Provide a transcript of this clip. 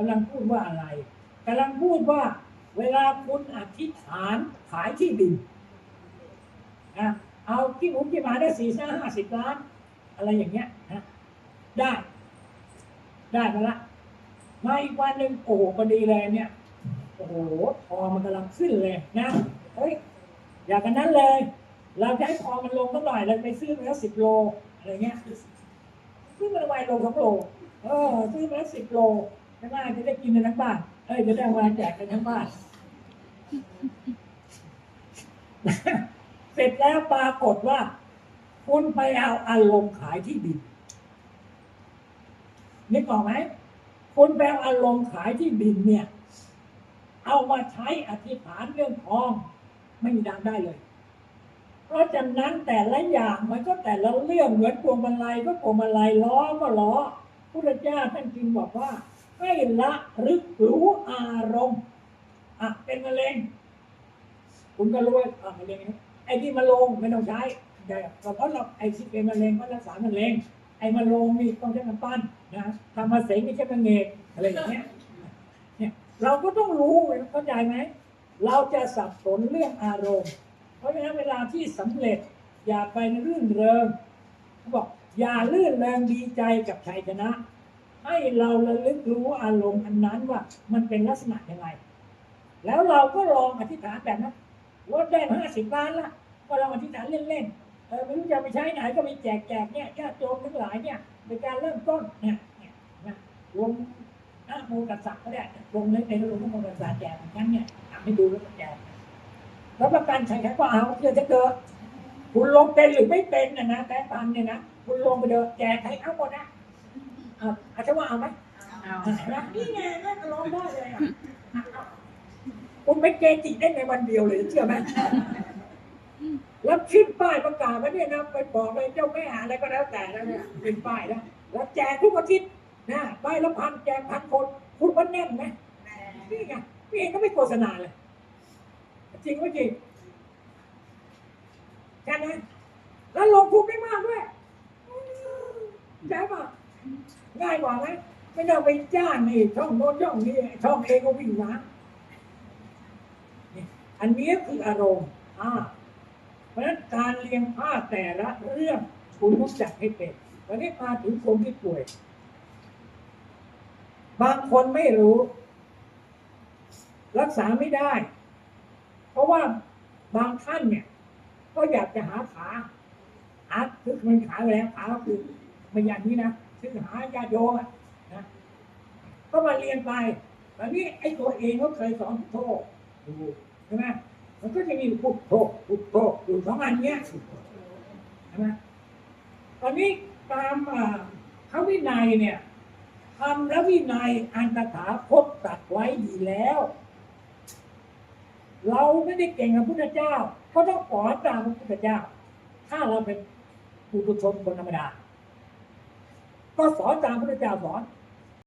กำลังพูดว่าอะไรกำลังพูดว่า เวลาคุณอธิษฐานขายที่ดินนะเอาที่ผมที่มาได้สี่ห้าห้าสิบล้าน อะไรอย่างเงี้ยนะได้ ได้มาละมาอีกวันหนึ่งโอ้โหพอดีเลยเนี่ย โอ้โหพอมันกำลังขึ้นเลยนะเฮ้ยอยากกันนั้นเลย เราจะให้พอมันลงสักหน่อยเราไปซื้อมาแล้วสิบโลอะไรเงี้ยซื้อมาไว้โลสองโลเออซื้อมาแล้วสิบโล ใช่ไหมจะได้กินกันทั้งบ้านเอ้ยจะได้เอามาแจกกันทั้งบ้าน เสร็จแล้วปรากฏว่า คุณไปเอาอารมณ์ขายที่ดินนึกออกไหมคุณไปเอาอารมณ์ขายที่ดินเนี่ย เอามาใช้อธิษฐานเรื่องทอง ไม่มีทางได้เลย เพราะฉะนั้นแต่ละอย่างมันก็แต่ละเรื่องเหมือนพวงมาลัยก็พวงมาลัยล้อก็ล้อพุทธเจ้าท่านจึงบอกว่า ให้ละรึกรู้อารมณ์อะเป็นมะเร็งคุณก็รู้ว่าอะมะเร็งนะไอ้ที่มะโรงไม่ต้องใช้แต่เพราะเราไอ้ที่เป็นมะเร็งก็รักษามะเร็งไอ้มะโรงนี่ต้องใช้น้ำปั้นนะทำมาเสงไม่ใช่มะเงกอะไรอย่างเงี้ยเนี่ยเราก็ต้องรู้เข้าใจไหมเราจะสับสนเรื่องอารมณ์ เพราะฉะนั้นเวลาที่สำเร็จอย่าไปรื่นเริงเขาบอกอย่าลื่นเริงดีใจกับชัยชนะ ให้เราระลึกรู้อารมณ์อันนั้นว่า มันเป็นลักษณะยังไง แล้วเราก็ลองอธิษฐานแบบนั้นว่าได้ห้าสิบล้านละก็ลองอธิษฐานเล่นๆเออไม่รู้จะไปใช้ไหนก็ไปแจกแจกเนี่ยญาติโยมทั้งหลายเนี่ยในการเริ่มต้นเนี่ยเนี่ยนะลงนะโมกัสสะก็ได้วงเลงในในลงนะโมกัสสะแจกเหมือนกันเนี่ยทำให้ดูแล้วก็แจกแล้วประกันใช้ใครก็เอาเพื่อจะเกิดคุณลงเป็นหรือไม่เป็นนะนะแต่ตันเนี่ยนะคุณลงไปเดินแจกใครเอาหมดนะ เอาอาจจะว่าเอาไหมเอาเห็นไหมนี่ไงน่าจะลองได้เลยอะคุณไม่เกจิได้ในวันเดียวเลยเชื่อไหมแล้วขึ้นป้ายประกาศไว้เนี่ยนะไปบอกเลยเจ้าแม่อะไรก็แล้วแต่แล้วเนี่ยเป็นป้ายแล้วแล้วแจกทุกอาทิตย์นะป้ายละพันแจกพันคนคุณว่าแน่นไหมนี่ไงพี่เองก็ไม่โฆษณาเลย จริงไม่จริงแค่นั้นแล้วลงทุนไม่มากด้วยใช่ปะ ง่ายกว่าไหมไม่ต้องไปจ้างนี่ช่องโน้นช่องนี้ช่องเองก็วิ่งมาอันนี้คืออารมณ์อ่าเพราะฉะนั้นการเรียงผ้าแต่ละเรื่องคุณต้องจัดให้เป็นวันนี้มาถึงคนที่ป่วย บางคนไม่รู้ รักษาไม่ได้ เพราะว่าบางท่านเนี่ย ก็อยากจะหาขาหาคือมันขาไปแล้วขาก็คือไม่อย่างนี้นะ คือหาญาติโยมอะนะก็มาเรียนไปตอนนี้ไอ้ตัวเองก็เคยสอนพุทโธอยู่ใช่ไหมมันก็จะมีพุทโธพุทโธอยู่สองอันเนี้ยใช่ไหมตอนนี้ตามอ่าเขาวินัยเนี่ยทำและวินัยอันตถาคตตัดไว้ดีแล้ว เราไม่ได้เก่งกับพุทธเจ้า ก็ต้องสอตามพระพุทธเจ้า ถ้าเราเป็นปุถุชนคนธรรมดา ก็สอนตามพระพุทธเจ้าสอน